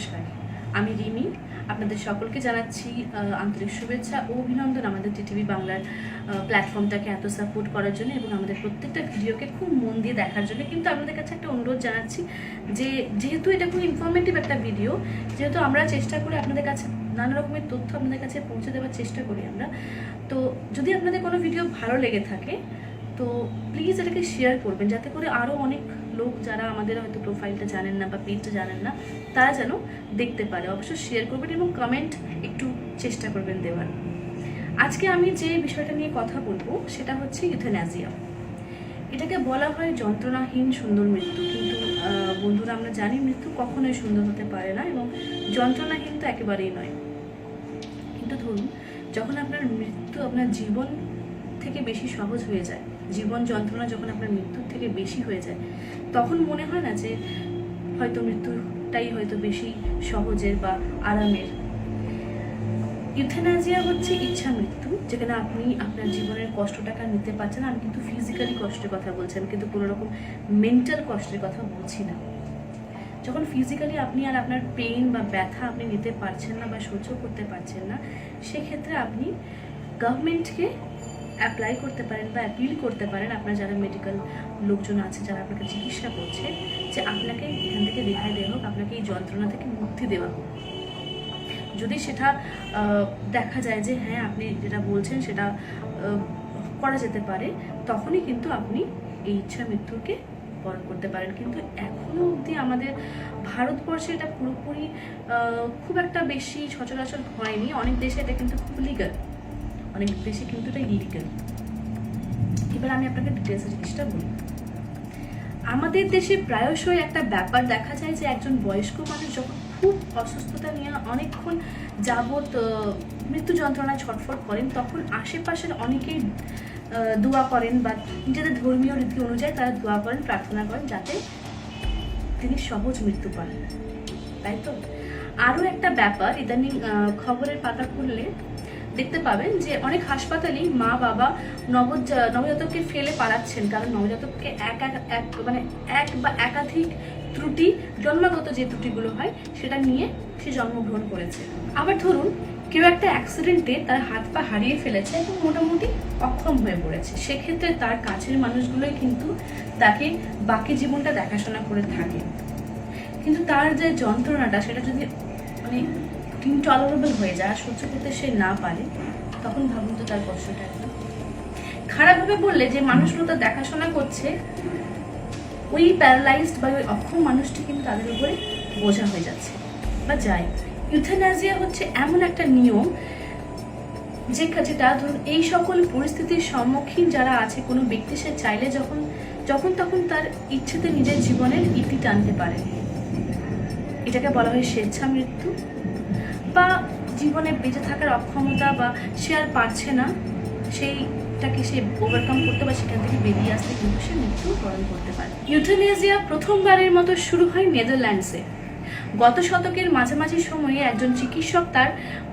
নমস্কার। আমি রিমি। আপনাদের সকলকে জানাচ্ছি আন্তরিক শুভেচ্ছা ও অভিনন্দন আমাদের টিটিভি বাংলার প্ল্যাটফর্মটাকে এত সাপোর্ট করার জন্য এবং আমাদের প্রত্যেকটা ভিডিওকে খুব মন দিয়ে দেখার জন্য। কিন্তু আপনাদের কাছে একটা অনুরোধ জানাচ্ছি যে, যেহেতু এটা খুব ইনফরমেটিভ একটা ভিডিও যেহেতু আমরা চেষ্টা করি আপনাদের কাছে নানা রকমের তথ্য আপনাদের কাছে পৌঁছে দেওয়ার চেষ্টা করি আমরা, তো যদি আপনাদের কোনো ভিডিও ভালো লেগে থাকে, তো প্লিজ এটাকে শেয়ার করবেন। যাতে করে আরও অনেক লোক যারা আমাদের হয়তো প্রোফাইলটা জানেন না বা পেজটা জানেন না তারা যেন দেখতে পারে। অবশ্যই শেয়ার করবেন এবং কমেন্ট একটু চেষ্টা করবেন দেওয়ার। আজকে আমি যে বিষয়টা নিয়ে কথা বলব, সেটা হচ্ছে ইউথেনাজিয়া এটাকে বলা হয় যন্ত্রণাহীন সুন্দর মৃত্যু। কিন্তু বন্ধুরা, আমরা জানি মৃত্যু কখনোই সুন্দর হতে পারে না এবং যন্ত্রণাহীন তো একেবারেই নয়। কিন্তু ধরুন, যখন আপনার মৃত্যু আপনার জীবন থেকে বেশি সহজ হয়ে যায়, জীবন যন্ত্রণা যখন আপনার মৃত্যুর থেকে বেশি হয়ে যায়, তখন মনে হয় না যে হয়তো মৃত্যুটাই হয়তো বেশি সহজের বা আরামের। ইউথেনাজিয়া হচ্ছে ইচ্ছা মৃত্যু, যেখানে আপনি আপনার জীবনের কষ্টটাকে নিতে পারছেন আমি কিন্তু ফিজিক্যালি কষ্টের কথা বলছি আমি কিন্তু কোনো রকম মেন্টাল কষ্টের কথা বলছি না। যখন ফিজিক্যালি আপনি আর আপনার পেইন বা ব্যথা আপনি নিতে পারছেন না বা সহ্য করতে পারছেন না, সেক্ষেত্রে আপনি গভর্নমেন্টকে অ্যাপ্লাই করতে পারেন বা অ্যাপিল করতে পারেন আপনার যারা মেডিকেল লোকজন আছে, যারা আপনাকে চিকিৎসা করছে, যে আপনাকে এখান থেকে রেহাই দেওয়া হোক, আপনাকে এই যন্ত্রণা থেকে মুক্তি দেওয়া হোক। যদি সেটা দেখা যায় যে হ্যাঁ আপনি যেটা বলছেন সেটা করা যেতে পারে, তখনই কিন্তু আপনি এই ইচ্ছা মৃত্যুকে বরণ করতে পারেন। কিন্তু এখনও অবধি আমাদের ভারতবর্ষে এটা পুরোপুরি খুব একটা বেশি সচরাচর হয়নি। অনেক দেশে এটা কিন্তু খুব লিগাল অনেক দেশে কিন্তু এটা ইলিগাল এবার আমি আপনাকে ডিটেলস জিনিসটা বলি। আমাদের দেশে প্রায়শই একটা ব্যাপার দেখা যায় যে একজন বয়স্ক মানুষ যখন খুব অসুস্থতা নিয়ে অনেকক্ষণ আহ, মৃত্যু যন্ত্রণায় ছটফট করেন তখন আশেপাশের অনেকেই দোয়া করেন বা নিজেদের ধর্মীয় রীতি অনুযায়ী তারা দোয়া করেন প্রার্থনা করেন যাতে তিনি সহজ মৃত্যু পান। তাই তো? আরও একটা ব্যাপার ইদানিং খবরের পাতা খুললে দেখতে পাবেন যে অনেক হাসপাতালেই মা, বাবা নব নবজাতককে ফেলে পালাচ্ছেন। কারণ নবজাতককে এক এক মানে এক বা একাধিক ত্রুটি, জন্মগত যে ত্রুটিগুলো হয়, সেটা নিয়ে সে জন্মগ্রহণ করেছে। আবার ধরুন, কেউ একটা অ্যাক্সিডেন্টে তার হাত পা হারিয়ে ফেলেছে এবং মোটামুটি অক্ষম হয়ে পড়েছে। সেক্ষেত্রে তার কাছের মানুষগুলোই কিন্তু তাকে বাকি জীবনটা দেখাশোনা করে থাকে। কিন্তু তার যে যন্ত্রণাটা, সেটা যদি মানে ইনটলারেবল হয়ে যায়, আর সহ্য করতে সে না পারে, তখন ভাবুন তো তার কষ্টটা খারাপভাবে বললে যে মানুষগুলো তার দেখাশোনা করছে, ওই প্যারালাইজড বা ওই অক্ষম মানুষটি কিন্তু তাদের উপরে বোঝা হয়ে যাচ্ছে, বা যায়। ইউথেনাজিয়া হচ্ছে এমন একটা নিয়ম যে যেটা ধরুন এই সকল পরিস্থিতির সম্মুখীন যারা আছে, কোনো ব্যক্তি সে চাইলে যখন যখন তখন তার ইচ্ছেতে নিজের জীবনের ইতি টানতে পারে। এটাকে বলা হয় স্বেচ্ছা মৃত্যু বা জীবনে বেঁচে থাকার অক্ষমতা বা সে আর পারছে না, সেইটাকে সে ওভারকাম করতে বা সেখান থেকে বেরিয়ে আসতে কিন্তু সে মৃত্যু বরণ করতে পারে। ইউথেনেজিয়া প্রথমবারের মতো শুরু হয় নেদারল্যান্ডসে। গত শতকের মাঝামাঝি সময়ে একজন চিকিৎসক তার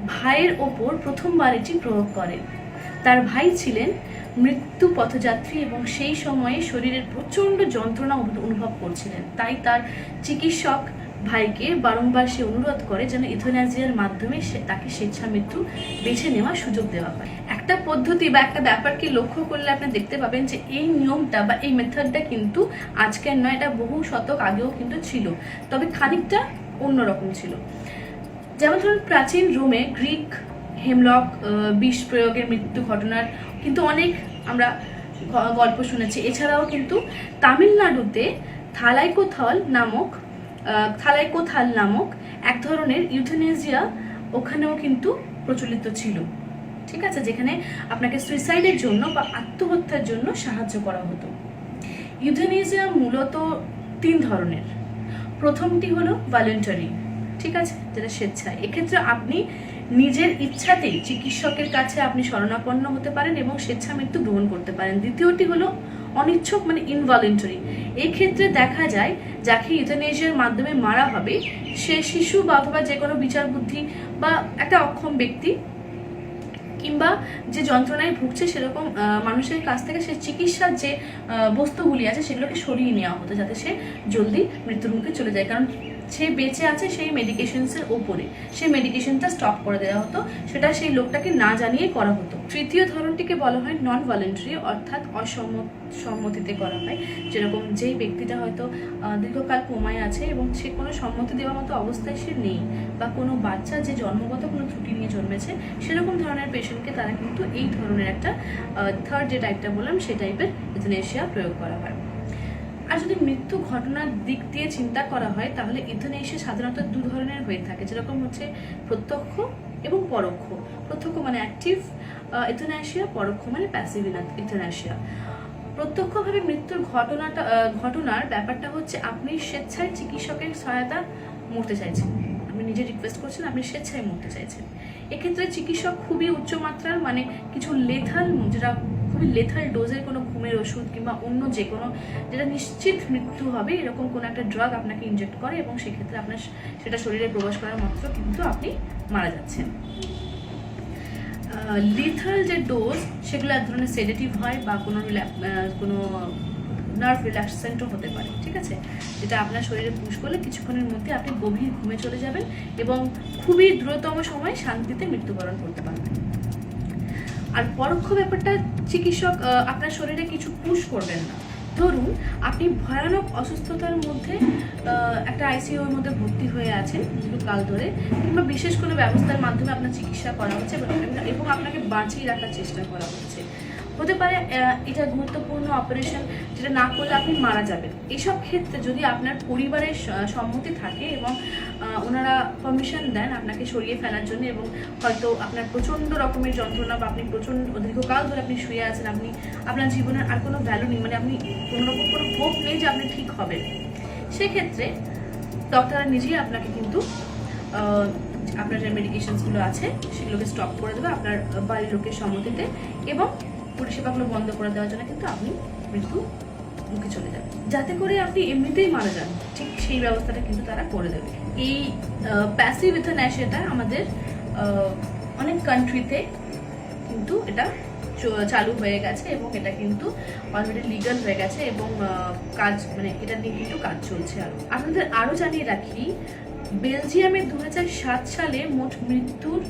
ভাইয়ের ওপর প্রথমবার এটি প্রয়োগ করেন। তার ভাই ছিলেন মৃত্যু পথযাত্রী এবং সেই সময়ে শরীরের প্রচণ্ড যন্ত্রণা অনু- অনুভব করছিলেন, তাই তার চিকিৎসক ভাইকে বারংবার সে অনুরোধ করে যেন ইথোনাজিয়ার মাধ্যমে সে তাকে স্বেচ্ছা মৃত্যু বেছে নেওয়ার সুযোগ দেওয়া হয়। একটা পদ্ধতি বা একটা ব্যাপারকে লক্ষ্য করলে আপনি দেখতে পাবেন যে এই নিয়মটা বা এই মেথডটা কিন্তু আজকের নয়, এটা বহু শতক আগেও কিন্তু ছিল। তবে খানিকটা অন্যরকম ছিল। যেমন ধরুন, প্রাচীন রোমে গ্রিক হেমলক বিষ প্রয়োগের মৃত্যু ঘটনার কিন্তু অনেক আমরা গল্প শুনেছি। এছাড়াও কিন্তু তামিলনাড়ুতে থালাইকোথল নামক থালাইকোথাল নামক এক ধরনের ইউথেনেজিয়া ওখানেও কিন্তু প্রচলিত ছিল। ঠিক আছে? যেখানে আপনাকে সুইসাইডের জন্য বা আত্মহত্যার জন্য সাহায্য করা হতো। ইউথেনেজিয়া মূলত তিন ধরনের। প্রথমটি হলো ভলেন্টারি ঠিক আছে? যেটা স্বেচ্ছায়। এক্ষেত্রে আপনি নিজের ইচ্ছাতেই চিকিৎসকের কাছে আপনি শরণাপন্ন হতে পারেন এবং স্বেচ্ছা মৃত্যু গ্রহণ করতে পারেন। দ্বিতীয়টি হলো অনিচ্ছক মানে ইনভলেন্টারি এই ক্ষেত্রে দেখা যায়, যাকে ইউথেনেশিয়ার মাধ্যমে মারা হবে, সে শিশু বা অথবা যে কোনো বিচার বুদ্ধি বা একটা অক্ষম ব্যক্তি কিংবা যে যন্ত্রণায় ভুগছে, সেরকম মানুষের কাছ থেকে সে চিকিৎসার যে বস্তুগুলি আছে, সেগুলোকে সরিয়ে নেওয়া হতো যাতে সে জলদি মৃত্যুর মুখে চলে যায়। কারণ সে বেঁচে আছে সেই মেডিকেশনসের ওপরে সেই মেডিকেশনটা স্টপ করে দেওয়া হতো। সেটা সেই লোকটাকে না জানিয়ে করা হতো। তৃতীয় ধরনটিকে বলা হয় নন ভলেন্টারি অর্থাৎ অসম্মত সম্মতিতে করা হয়। যেরকম যেই ব্যক্তিটা হয়তো দীর্ঘকাল কোমায় আছে এবং সে কোনো সম্মতি দেওয়ার মতো অবস্থায় সে নেই বা কোনো বাচ্চা যে জন্মগত কোনো ত্রুটি নিয়ে জন্মেছে, সেরকম ধরনের পেশেন্টকে তারা কিন্তু এই ধরনের একটা থার্ড যে টাইপটা বললাম, সেই টাইপের ইথনেশিয়া প্রয়োগ করা হয়। আর যদি মৃত্যু ঘটনার দিক দিয়ে চিন্তা করা হয়, তাহলে ইথনেশিয়া সাধারণত দু ধরনের হয়ে থাকে। যেরকম হচ্ছে প্রত্যক্ষ এবং পরোক্ষ। প্রত্যক্ষ মানে অ্যাক্টিভ ইথনেশিয়া পরোক্ষ মানে প্যাসিভ ইথনেশিয়া প্রত্যক্ষভাবে মৃত্যুর ঘটনাটা ঘটনার ব্যাপারটা হচ্ছে আপনি স্বেচ্ছায় চিকিৎসকের সহায়তা মরতে চাইছেন। আপনি নিজে রিকোয়েস্ট করছেন, আপনি স্বেচ্ছায় মরতে চাইছেন। এক্ষেত্রে চিকিৎসক খুবই উচ্চমাত্রার মানে কিছু লেথাল যেটা খুবই লেথাল ডোজের কোনো ঘুমের ওষুধ কিংবা অন্য যে কোনো যেটা নিশ্চিত মৃত্যু হবে, এরকম কোনো একটা ড্রাগ আপনাকে ইনজেক্ট করে এবং সেক্ষেত্রে আপনার সেটা শরীরে প্রবেশ করার মাত্র কিন্তু আপনি মারা যাচ্ছেন। লিথাল যে ডোজ সেগুলো এক ধরনের সেডেটিভ হয় বা কোনো কোনো নার্ভ রিল্যাক্সেন্টও হতে পারে, ঠিক আছে? যেটা আপনার শরীরে পুশ করলে কিছুক্ষণের মধ্যে আপনি গভীর ঘুমে চলে যাবেন এবং খুবই দ্রুততম সময় শান্তিতে মৃত্যুবরণ করতে পারবেন। আর পরোক্ষ ব্যাপারটা চিকিৎসক আপনার শরীরে কিছু পুশ করবেন না। ধরুন, আপনি ভয়ানক অসুস্থতার মধ্যে একটা আইসিইউর মধ্যে ভর্তি হয়ে আছেন কিছু কাল ধরে, কিংবা বিশেষ কোনো ব্যবস্থার মাধ্যমে আপনার চিকিৎসা করা হচ্ছে এবং আপনাকে বাঁচিয়ে রাখার চেষ্টা করা হচ্ছে। হতে পারে এটা গুরুত্বপূর্ণ অপারেশন যেটা না করলে আপনি মারা যাবেন। এইসব ক্ষেত্রে যদি আপনার পরিবারের সম্মতি থাকে এবং ওনারা পারমিশন দেন আপনাকে সরিয়ে ফেলার জন্য এবং হয়তো আপনার প্রচণ্ড রকমের যন্ত্রণা বা আপনি প্রচণ্ড, দীর্ঘকাল ধরে আপনি শুয়ে আছেন, আপনি আপনার জীবনের আর কোনো ভ্যালু নেই মানে আপনি কোনো রকম কোনো হোপ নেই যে আপনি ঠিক হবেন। সেক্ষেত্রে ডক্টররা নিজেই আপনাকে কিন্তু আপনার যে মেডিকেশনসগুলো আছে, সেগুলোকে স্টপ করে দেবে আপনার বাড়ির লোকের সম্মতিতে এবং পরিষেবাগুলো বন্ধ করে দেওয়ার জন্য কিন্তু আপনি মৃত্যু মুখে চলে যাবেন। যাতে করে আপনি এমনিতেই মারা যান, ঠিক সেই ব্যবস্থাটা কিন্তু তারা করে দেবে। এই প্যাসিভ ইথোন্যাশিয়াটা আমাদের অনেক কান্ট্রিতে কিন্তু এটা চালু হয়ে গেছে এবং এটা কিন্তু অলরেডি লিগাল হয়ে গেছে এবং কাজ মানে এটা নিয়ে কিন্তু কাজ চলছে আরও। আপনাদের আরও জানিয়ে রাখি, বেলজিয়ামে দু হাজার সাত সালে মোট মৃত্যুর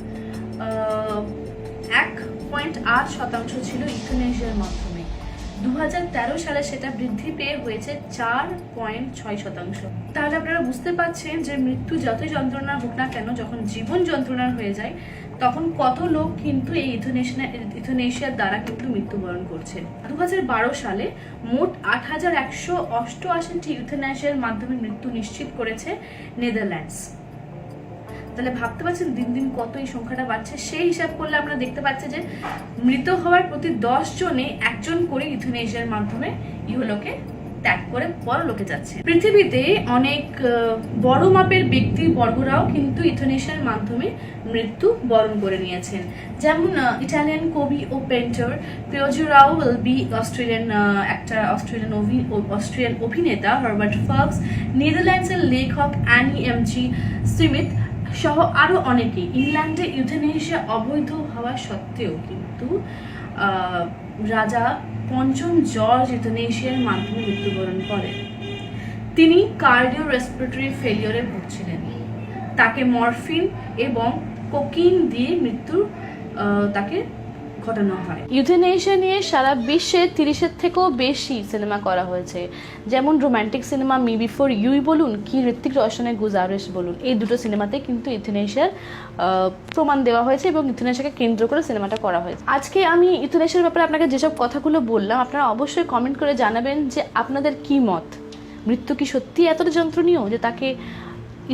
এক পয়েন্ট আট শতাংশ ছিল ইথোনেশিয়ার মাধ্যমে। দু হাজার তেরো সালে সেটা বৃদ্ধি পেয়ে হয়েছে চার পয়েন্ট ছয় শতাংশ। তাহলে আপনারা বুঝতে পারছেন যে মৃত্যু যতই যন্ত্রণা হোক না কেন, যখন জীবন যন্ত্রণার হয়ে যায়, তখন কত লোক কিন্তু এই ইথোনেশিয়া ইথোনেশিয়ার দ্বারা কিন্তু মৃত্যুবরণ করছে। দু হাজার বারো সালে মোট আট হাজার একশো অষ্টআশিটি ইউথেনাশিয়ার মাধ্যমে মৃত্যু নিশ্চিত করেছে নেদারল্যান্ডস। তাহলে ভাবতে পারছেন দিন দিন কত এই সংখ্যাটা বাড়ছে? সেই হিসাব করলে আমরা দেখতে পাচ্ছি যে মৃত হওয়ার প্রতি দশ জনে একজন করে ইথোনেশিয়ার মাধ্যমে ইহলোকে ত্যাগ করে পরলোকে যাচ্ছে। পৃথিবীতে অনেক বড় মাপের ব্যক্তি বর্গরাও কিন্তু ইথোনেশিয়ার মাধ্যমে মৃত্যু বরণ করে নিয়েছেন। যেমন ইটালিয়ান কবি ও পেন্টার পিওজো রাউল বি অস্ট্রেলিয়ান একটা অস্ট্রেলিয়ান অস্ট্রেলিয়ান অভিনেতা, হার্বার্ট ফাক্স নেদারল্যান্ডসের লেখক অ্যানি এম জি স্মিথ সহ আরও অনেকে। ইংল্যান্ডে ইউথেনেশিয়া অবৈধ হওয়া সত্ত্বেও কিন্তু রাজা পঞ্চম জর্জ ইউথেনেশিয়ার মাধ্যমে মৃত্যুবরণ করেন। তিনি কার্ডিও রেসপিরেটরি ফেলিওরে ভুগছিলেন। তাকে মরফিন এবং কোকিন দিয়ে মৃত্যুর তাকে ঘটানো হয়। ইউথেনেশিয়া নিয়ে সারা বিশ্বে তিরিশের থেকেও বেশি সিনেমা করা হয়েছে। যেমন romantic cinema me before you বলুন, কি ঋত্বিক রোশনের গুজারেশ বলুন, এই দুটো সিনেমাতে কিন্তু ইথেনেশিয়ার প্রমাণ দেওয়া হয়েছে এবং ইথেনেশিয়াকে কেন্দ্র করে সিনেমাটা করা হয়েছে। আজকে আমি ইথেনেশিয়ার ব্যাপারে আপনাকে যেসব কথাগুলো বললাম, আপনারা অবশ্যই কমেন্ট করে জানাবেন যে আপনাদের কি মত? মৃত্যু কি সত্যি এতটা যন্ত্রণীয় যে তাকে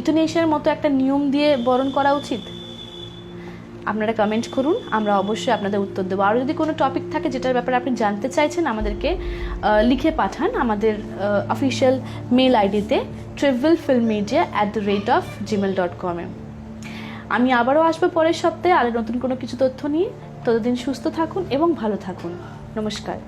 ইথেনেশিয়ার মতো একটা নিয়ম দিয়ে বরণ করা উচিত? আপনারা কমেন্ট করুন, আমরা অবশ্যই আপনাদের উত্তর দেবো। আরও যদি কোনো টপিক থাকে যেটার ব্যাপারে আপনি জানতে চাইছেন, আমাদেরকে লিখে পাঠান আমাদের অফিসিয়াল মেল আইডিতে travel film media at the rate of Gmail dot কমে আমি আবারও আসব পরের সপ্তাহে আরও নতুন কোনো কিছু তথ্য নিয়ে। ততদিন সুস্থ থাকুন এবং ভালো থাকুন। নমস্কার।